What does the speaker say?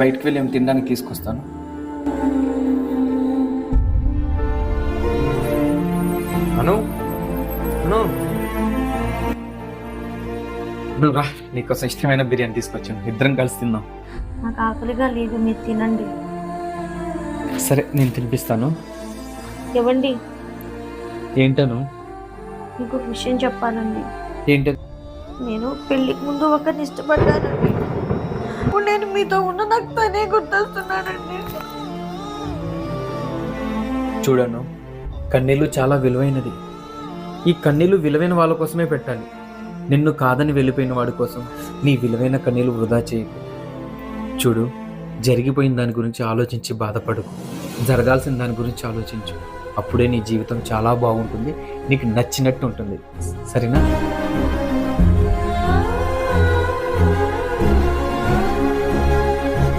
బయటకు వెళ్ళి ఏం తినడానికి తీసుకొస్తాను? అను అను. నువ్వు రా. నీకోసం ఇష్టమైన బిర్యానీ తీసుకొచ్చాను. ఇద్దరం కలిసి తిందాం. నాకు ఆకలిగా లేదు మీరు తినండి. సరే నేను తినిపిస్తాను. ఇవ్వండి. ఏంటను మీకు ఒక విషయం చెప్పాలండి. ఏంటి? నేను పెళ్ళికి ముందు ఒకరిని ఇష్టపడ్డానండి. మీతో ఉన్న నాకు తనే గుర్తొస్తున్నానండి చూడను కన్నీళ్ళు చాలా విలువైనది. ఈ కన్నీళ్ళు విలువైన వాళ్ళ కోసమే పెట్టాలి. నిన్ను కాదని వెళ్ళిపోయిన వాడి కోసం నీ విలువైన కన్నీళ్ళు వృధా చేయకు. చూడు జరిగిపోయిన దాని గురించి ఆలోచించి బాధపడకు. జరగాల్సిన దాని గురించి ఆలోచించు. అప్పుడే నీ జీవితం చాలా బాగుంటుంది నీకు నచ్చినట్టు ఉంటుంది. సరేనా?